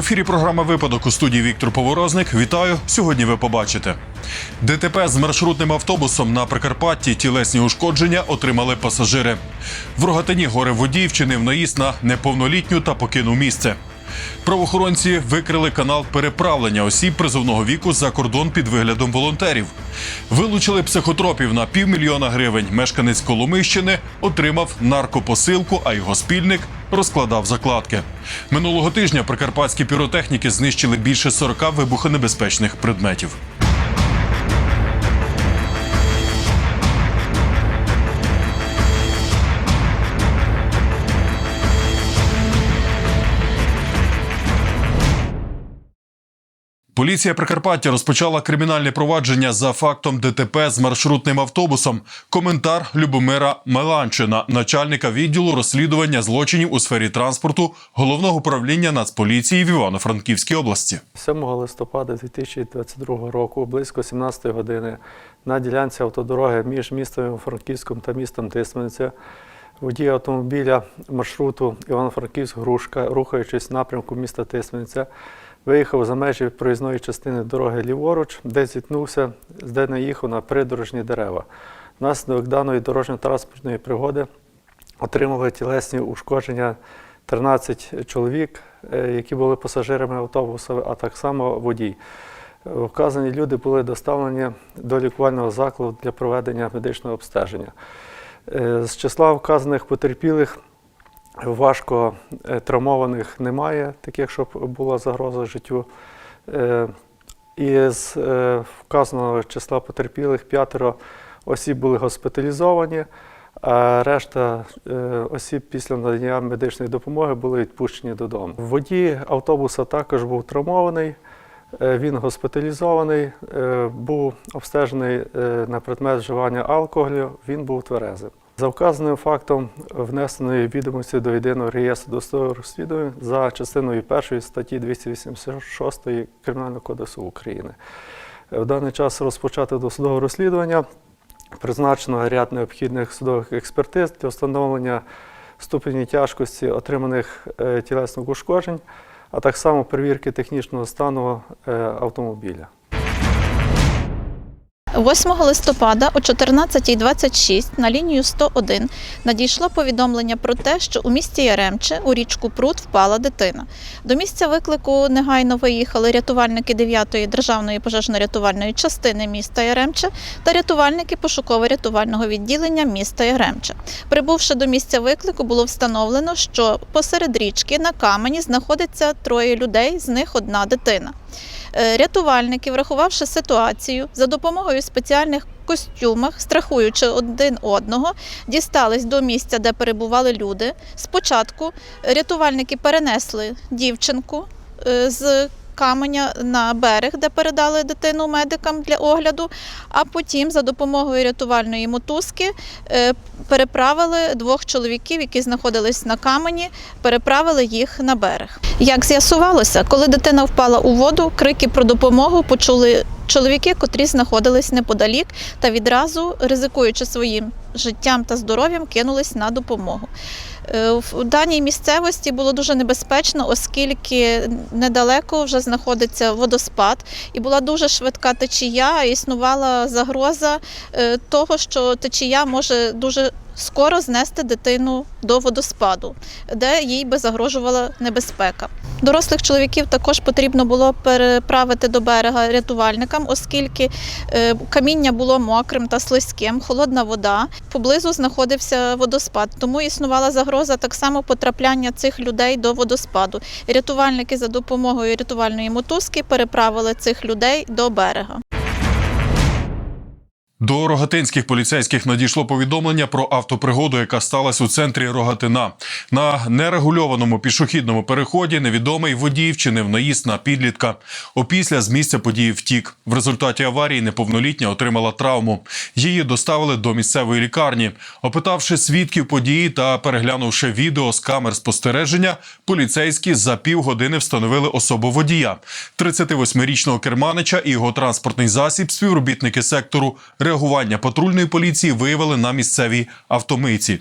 ефірі програма Випадок у студії Віктор Поворозник. Вітаю. Сьогодні ви побачите. ДТП з маршрутним автобусом на Прикарпатті тілесні ушкодження отримали пасажири. В Рогатині горе водій вчинив наїзд на неповнолітню та покинув місце. Правоохоронці викрили канал переправлення осіб призовного віку за кордон під виглядом волонтерів. Вилучили психотропів на півмільйона гривень. Мешканець Коломийщини отримав наркопосилку, а його спільник розкладав закладки. Минулого тижня прикарпатські піротехніки знищили більше 40 вибухонебезпечних предметів. Поліція Прикарпаття розпочала кримінальне провадження за фактом ДТП з маршрутним автобусом. Коментар Любомира Меланчина, начальника відділу розслідування злочинів у сфері транспорту головного управління Нацполіції в Івано-Франківській області. 7 листопада 2022 року, близько 17 години, на ділянці автодороги між містом Франківськом та містом Тисмениця, водій автомобіля маршруту Івано-Франківськ-Грушка, рухаючись в напрямку міста Тисмениця, виїхав за межі проїзної частини дороги ліворуч, де зіткнувся, де наїхав на придорожні дерева. Внаслідок даної дорожньо-транспортної пригоди отримали тілесні ушкодження 13 чоловік, е, які були пасажирами автобуса, а так само водій. Вказані люди були доставлені до лікувального закладу для проведення медичного обстеження. Е, З числа вказаних потерпілих важко е, травмованих немає, таких, щоб була загроза життю. Е, Із е, вказаного числа потерпілих п'ятеро осіб були госпіталізовані, а решта осіб після надання медичної допомоги були відпущені додому. Водій автобуса також був травмований. Він госпіталізований, був обстежений на предмет вживання алкоголю, він був тверезим. За вказаним фактом внесеної відомості до єдиного реєстру досудових розслідувань за частиною 1 статті 286 Кримінального кодексу України. В даний час розпочато досудове розслідування. Призначено ряд необхідних судових експертиз для встановлення ступені тяжкості отриманих е, тілесних ушкоджень, а так само перевірки технічного стану е, автомобіля. 8 листопада о 14.26 на лінію 101 надійшло повідомлення про те, що у місті Яремче у річку Прут впала дитина. До місця виклику негайно виїхали рятувальники 9-ї державної пожежно-рятувальної частини міста Яремче та рятувальники пошуково-рятувального відділення міста Яремче. Прибувши до місця виклику, було встановлено, що посеред річки на камені знаходиться троє людей, з них одна дитина. Е, Рятувальники, врахувавши ситуацію, за допомогою спеціальних костюмах, страхуючи один одного, дістались до місця, де перебували люди. Спочатку рятувальники перенесли дівчинку е, з каменя на берег, де передали дитину медикам для огляду, а потім за допомогою рятувальної мотузки е, переправили двох чоловіків, які знаходились на камені, переправили їх на берег. Як з'ясувалося, коли дитина впала у воду, крики про допомогу почули чоловіки, котрі знаходились неподалік, та відразу, ризикуючи своїм життям та здоров'ям, кинулись на допомогу. Е, В даній місцевості було дуже небезпечно, оскільки недалеко вже знаходиться водоспад, і була дуже швидка течія. Існувала загроза е, того, що течія може дуже скоро знести дитину до водоспаду, де їй би загрожувала небезпека. Дорослих чоловіків також потрібно було переправити до берега рятувальникам, оскільки е, каміння було мокрим та слизьким, холодна вода. Поблизу знаходився водоспад, тому існувала загроза так само потрапляння цих людей до водоспаду. Рятувальники за допомогою рятувальної мотузки переправили цих людей до берега. До рогатинських поліцейських надійшло повідомлення про автопригоду, яка сталася у центрі Рогатина. На нерегульованому пішохідному переході невідомий водій вчинив наїзд на підлітка. Опісля з місця події втік. В результаті аварії неповнолітня отримала травму. Її доставили до місцевої лікарні. Опитавши свідків події та переглянувши відео з камер спостереження, поліцейські за півгодини встановили особу водія. 38-річного керманича і його транспортний засіб співробітники сектору реагування патрульної поліції виявили на місцевій автомийці.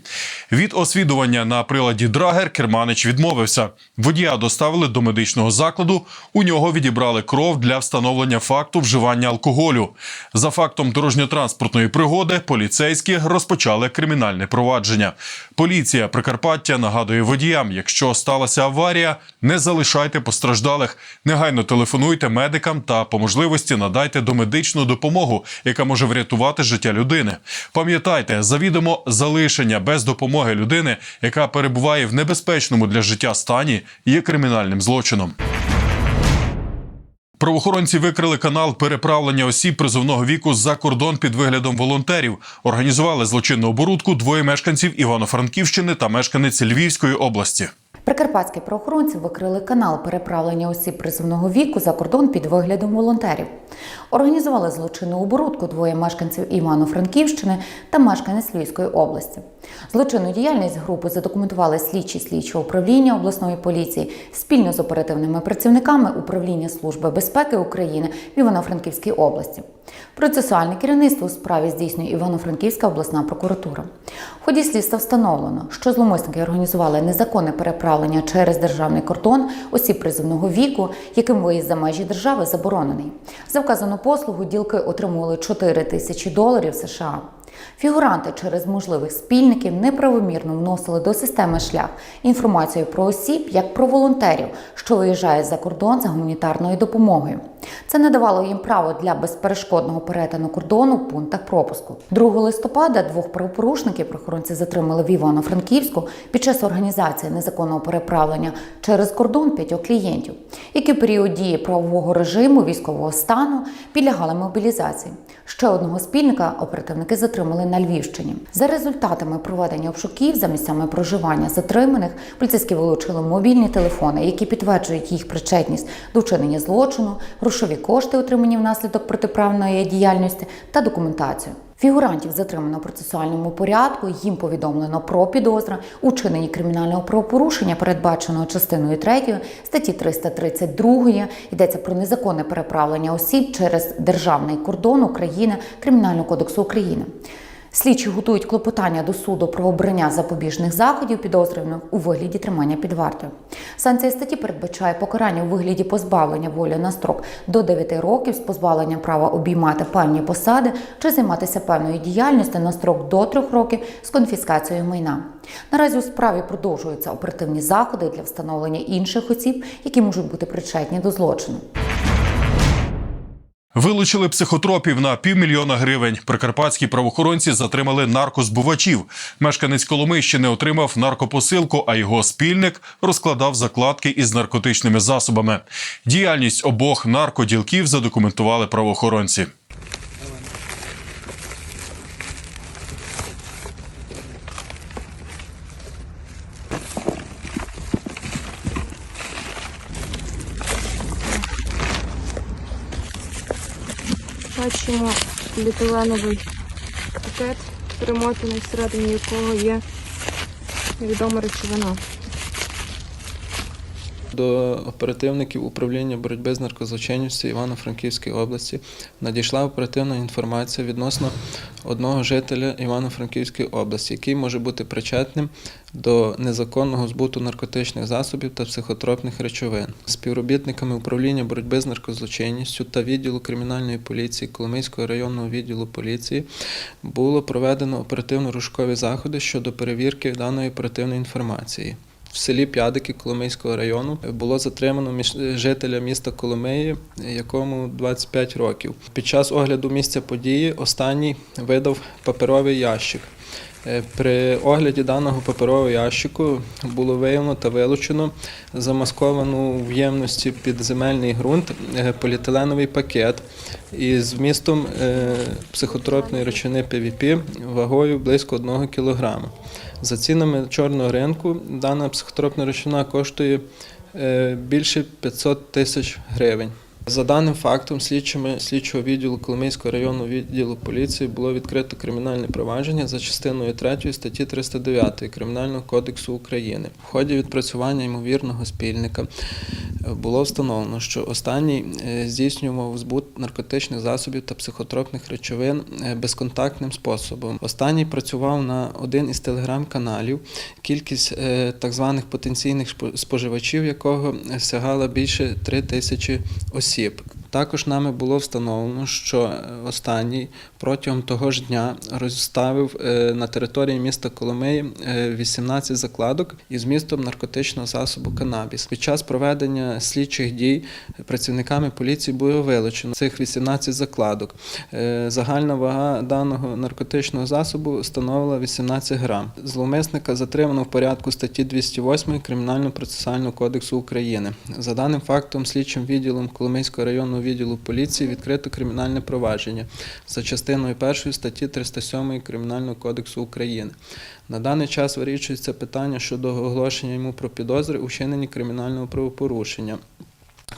Від освідування на приладі Драгер керманич відмовився. Водія доставили до медичного закладу. У нього відібрали кров для встановлення факту вживання алкоголю. За фактом дорожньо-транспортної пригоди поліцейські розпочали кримінальне провадження. Поліція Прикарпаття нагадує водіям, якщо сталася аварія, не залишайте постраждалих. Негайно телефонуйте медикам та по можливості надайте домедичну допомогу, яка може врятувати життя людини. Пам'ятайте, завідомо залишення без допомоги людини, яка перебуває в небезпечному для життя стані, є кримінальним злочином. Правоохоронці викрили канал переправлення осіб призовного віку за кордон під виглядом волонтерів. Організували злочинну оборудку двоє мешканців Івано-Франківщини та мешканець Львівської області. Прикарпатські правоохоронці викрили канал переправлення осіб призовного віку за кордон під виглядом волонтерів. Організували злочинну оборудку двоє мешканців Івано-Франківщини та мешканець Львівської області. Злочинну діяльність групи задокументували слідчі слідчого управління обласної поліції спільно з оперативними працівниками управління Служби безпеки України в Івано-Франківській області. Процесуальне керівництво у справі здійснює Івано-Франківська обласна прокуратура. В ході слідства встановлено, що зломисники організували незаконне переправлення через державний кордон осіб призовного віку, яким виїзд за межі держави заборонений. За вказану послугу ділки отримували 4 тисячі доларів США. Фігуранти через можливих спільників неправомірно вносили до системи шлях інформацію про осіб як про волонтерів, що виїжджають за кордон за гуманітарною допомогою. Це не давало їм право для безперешкодного перетину кордону в пунктах пропуску. 2 листопада двох правопорушників прохоронці затримали в Івано-Франківську під час організації незаконного переправлення через кордон п'ятьох клієнтів, які в період дії правового режиму військового стану підлягали мобілізації. Ще одного спільника оперативники затримали на Львівщині. За результатами проведення обшуків за місцями проживання затриманих поліцейські вилучили мобільні телефони, які підтверджують їх причетність до вчинення злочину, грошові кошти, отримані внаслідок протиправної діяльності та документацію. Фігурантів затримано в процесуальному порядку. Їм повідомлено про підозра у чиненні кримінального правопорушення, передбаченого частиною 3 статті 332. Йдеться про незаконне переправлення осіб через державний кордон України Кримінального кодексу України. Слідчі готують клопотання до суду про обрання запобіжних заходів підозрюваних у вигляді тримання під вартою. Санкція статті передбачає покарання у вигляді позбавлення волі на строк до 9 років з позбавленням права обіймати певні посади чи займатися певною діяльністю на строк до 3 років з конфіскацією майна. Наразі у справі продовжуються оперативні заходи для встановлення інших осіб, які можуть бути причетні до злочину. Вилучили психотропів на півмільйона гривень. Прикарпатські правоохоронці затримали наркозбувачів. Мешканець Коломийщини отримав наркопосилку, а його спільник розкладав закладки із наркотичними засобами. Діяльність обох наркоділків задокументували правоохоронці. Бачимо поліетиленовий пакет, перемотаний всередині якого є невідома речовина. До оперативників управління боротьби з наркозлочинністю Івано-Франківської області надійшла оперативна інформація відносно одного жителя Івано-Франківської області, який може бути причетним до незаконного збуту наркотичних засобів та психотропних речовин. Співробітниками управління боротьби з наркозлочинністю та відділу кримінальної поліції Коломийського районного відділу поліції було проведено оперативно-рушкові заходи щодо перевірки даної оперативної інформації. В селі П'ядики Коломийського району було затримано між- жителя міста Коломиї, якому 25 років. Під час огляду місця події останній видав паперовий ящик. Е, При огляді даного паперового ящику було виявлено та вилучено замасковану в ємності під земельний ґрунт е, поліетиленовий пакет із вмістом е, психотропної речовини ПВП вагою близько 1 кг. За цінами чорного ринку дана психотропна речовина коштує більше 500 тисяч гривень. За даним фактом, слідчими слідчого відділу Коломийського районного відділу поліції було відкрито кримінальне провадження за частиною 3 статті 309 Кримінального кодексу України. В ході відпрацювання ймовірного спільника було встановлено, що останній е, здійснював збут наркотичних засобів та психотропних речовин е, безконтактним способом. Останній працював на один із телеграм-каналів, кількість е, так званих потенційних споживачів якого сягала більше 3 тисячі осіб. Також нами було встановлено, що е, останній протягом того ж дня розставив е, на території міста Коломиї е, 18 закладок із містом наркотичного засобу канабіс. Під час проведення слідчих дій працівниками поліції було вилучено цих 18 закладок. Е, Загальна вага даного наркотичного засобу становила 18 грам. Зловмисника затримано в порядку статті 208 Кримінально-процесуального кодексу України. За даним фактом, слідчим відділом Коломийського районного відділу поліції відкрито кримінальне провадження за частиною 1 статті 307 Кримінального кодексу України. На даний час вирішується питання щодо оголошення йому про підозри у вчиненні кримінального правопорушення.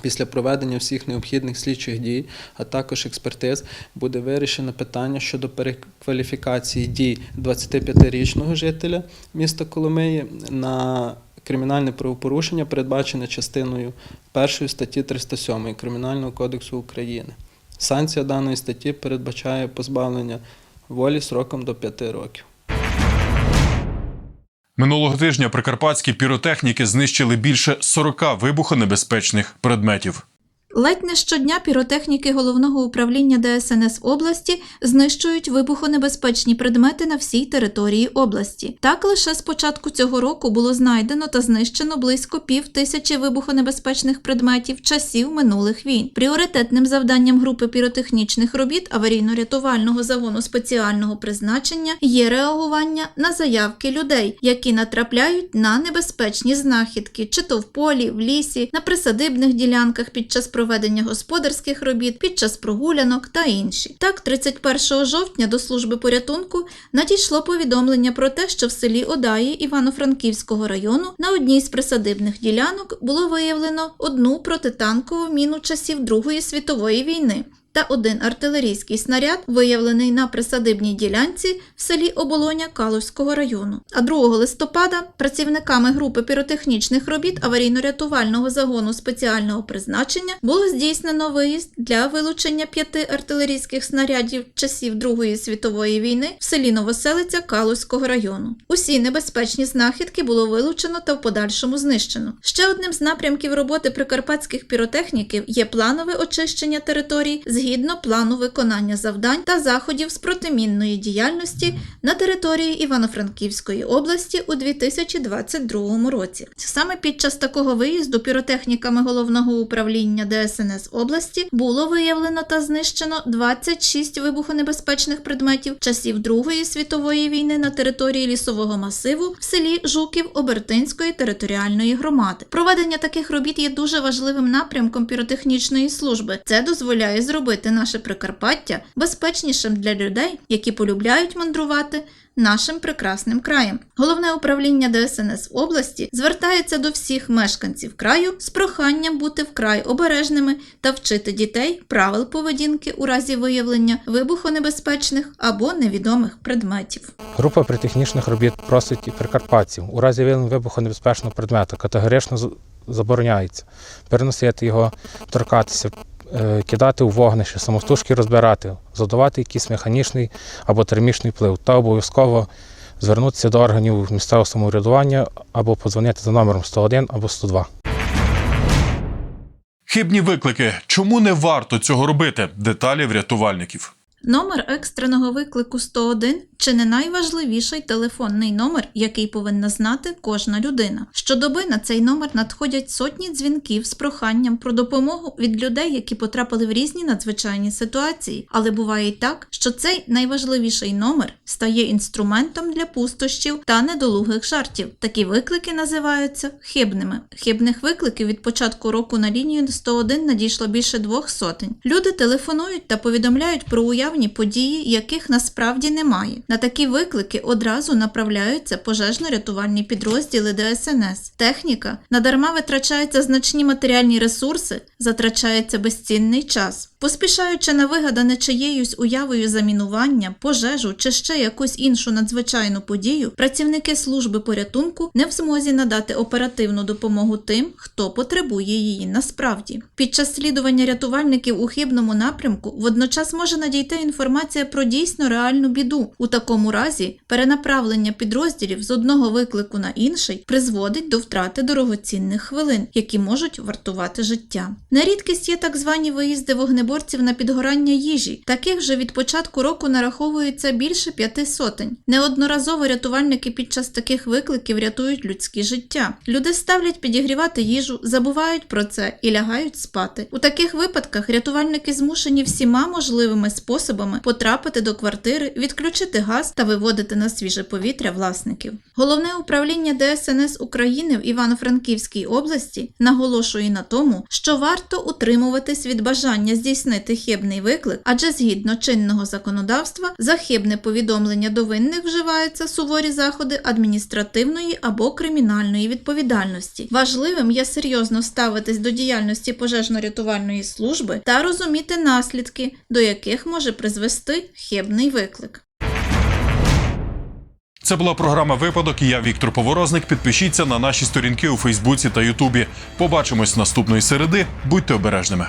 Після проведення всіх необхідних слідчих дій, а також експертиз, буде вирішено питання щодо перекваліфікації дій 25-річного жителя міста Коломиї на кримінальне правопорушення, передбачене частиною 1 статті 307 Кримінального кодексу України. Санкція даної статті передбачає позбавлення волі сроком до 5 років. Минулого тижня прикарпатські піротехніки знищили більше 40 вибухонебезпечних предметів. Ледь не щодня піротехніки головного управління ДСНС області знищують вибухонебезпечні предмети на всій території області. Так лише з початку цього року було знайдено та знищено близько пів тисячі вибухонебезпечних предметів часів минулих війн. Пріоритетним завданням групи піротехнічних робіт аварійно-рятувального загону спеціального призначення є реагування на заявки людей, які натрапляють на небезпечні знахідки, чи то в полі, в лісі, на присадибних ділянках під час проведення господарських робіт, під час прогулянок та інші. Так, 31 жовтня до служби порятунку надійшло повідомлення про те, що в селі Одаї Івано-Франківського району на одній з присадибних ділянок було виявлено одну протитанкову міну часів Другої світової війни. Та один артилерійський снаряд, виявлений на присадибній ділянці в селі Оболоня Калузького району. А 2 листопада працівниками групи піротехнічних робіт аварійно-рятувального загону спеціального призначення було здійснено виїзд для вилучення п'яти артилерійських снарядів часів Другої світової війни в селі Новоселиця Калузького району. Усі небезпечні знахідки було вилучено та в подальшому знищено. Ще одним з напрямків роботи прикарпатських піротехніків є планове очищення територій згідно плану виконання завдань та заходів з протимінної діяльності на території Івано-Франківської області у 2022 році. Саме під час такого виїзду піротехніками головного управління ДСНС області було виявлено та знищено 26 вибухонебезпечних предметів часів Другої світової війни на території лісового масиву в селі Жуків Обертинської територіальної громади. Проведення таких робіт є дуже важливим напрямком піротехнічної служби. Це дозволяє зробити наше Прикарпаття безпечнішим для людей, які полюбляють мандрувати нашим прекрасним краєм. Головне управління ДСНС області звертається до всіх мешканців краю з проханням бути вкрай обережними та вчити дітей правил поведінки у разі виявлення вибухонебезпечних або невідомих предметів. Група притехнічних робіт просить і прикарпатців у разі виявлення вибухонебезпечного предмету категорично забороняється переносити його, торкатися, кидати у вогнище, самостужки розбирати, задавати якийсь механічний або термічний вплив та обов'язково звернутися до органів місцевого самоврядування або подзвонити за номером 101 або 102. Хибні виклики. Чому не варто цього робити? Деталі в рятувальників. Номер екстреного виклику 101 чи не найважливіший телефонний номер, який повинна знати кожна людина. Щодоби на цей номер надходять сотні дзвінків з проханням про допомогу від людей, які потрапили в різні надзвичайні ситуації. Але буває й так, що цей найважливіший номер стає інструментом для пустощів та недолугих жартів. Такі виклики називаються хибними. Хибних викликів від початку року на лінію 101 надійшло більше двох сотень. Люди телефонують та повідомляють про уявні події, яких насправді немає. На такі виклики одразу направляються пожежно-рятувальні підрозділи ДСНС. Техніка надарма витрачаються значні матеріальні ресурси, затрачається безцінний час. Поспішаючи на вигадане чиєюсь уявою замінування, пожежу чи ще якусь іншу надзвичайну подію, працівники служби порятунку не в змозі надати оперативну допомогу тим, хто потребує її насправді. Під час слідування рятувальників у хибному напрямку водночас може надійти інформація про дійсно реальну біду. У такому разі перенаправлення підрозділів з одного виклику на інший призводить до втрати дорогоцінних хвилин, які можуть вартувати життя. На рідкість є так звані виїзди вогнеборців на підгорання їжі. Таких вже від початку року нараховується більше п'яти сотень. Неодноразово рятувальники під час таких викликів рятують людські життя. Люди ставлять підігрівати їжу, забувають про це і лягають спати. У таких випадках рятувальники змушені всіма можливими способами потрапити до квартири, відключити газ та виводити на свіже повітря власників. Головне управління ДСНС України в Івано-Франківській області наголошує на тому, що варто утримуватись від бажання здійснити хибний виклик, адже згідно чинного законодавства за хибне повідомлення до винних вживаються суворі заходи адміністративної або кримінальної відповідальності. Важливим є серйозно ставитись до діяльності пожежно-рятувальної служби та розуміти наслідки, до яких може призвести хибний виклик. Це була програма Випадок. і Я Віктор Поворозник. Підпишіться на наші сторінки у Фейсбуці та Ютубі. Побачимось наступної середи. Будьте обережними.